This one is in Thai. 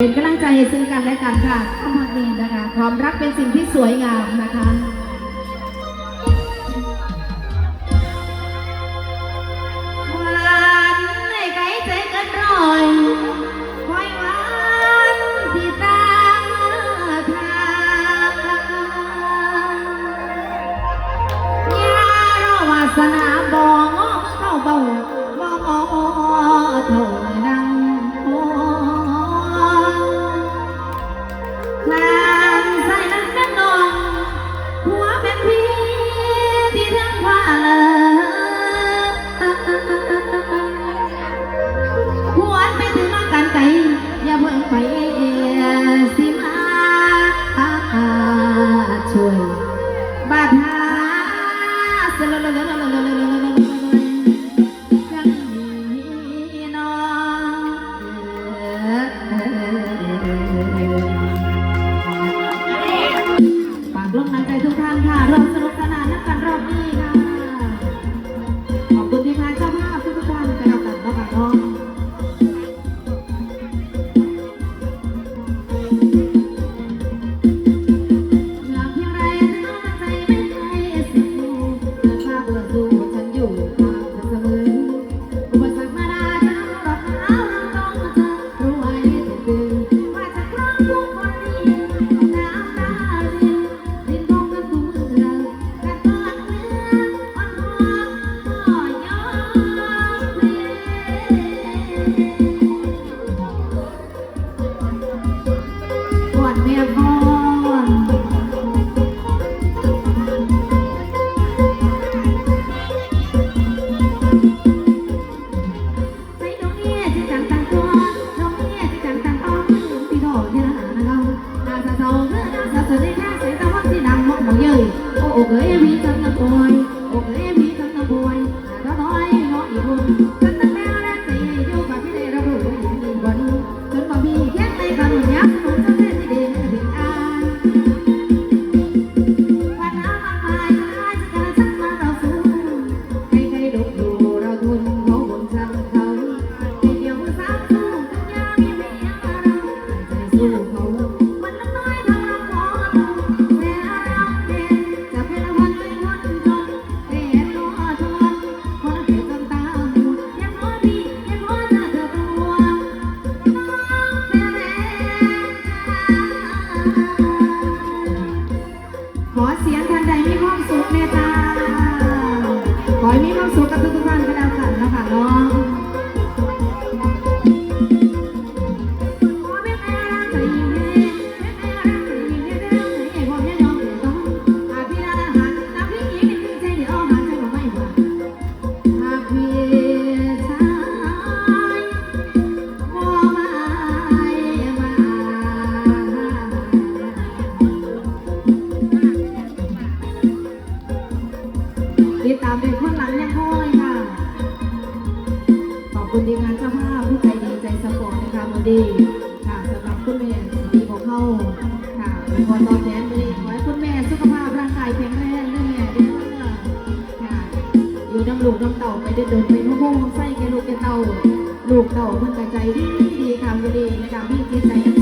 เป็นกำลังใจซึ่งกันและกันค่ะข้ามักดีนะคะ ความรักเป็นสิ่งที่สวยงามนะคะหวานในใจใจกันร่อยคอยหวานที่ตาทางยารอวาสนาบองเข้าเบาบองเท่า ปากลมน้ำใจทุกท่านค่ะรอบสรุ now. โอ้เอ๋ยมีจันทร์คอยโอ้เอ๋ย สุขกับทุกๆ คุณดีมงานเจ้าภาพผู้ใจดีใจสปอร์ตนะคะวันนี้ค่ะสำหรับคุณแม่ที่บอกเข้าค่ะพอตอนแดนวันนี้ขอให้คุณแม่สุขภาพร่างกายแข็งแรงด้วยแม่ดีมากค่ะอยู่น้ำลูกน้ำเต่าไปเดินเดินไปนุ่งห่มไส้แกลูกแกเต่าลูกเต่ามันกใจดีดีค่ะวันนี้นะคะพี่จิตใจ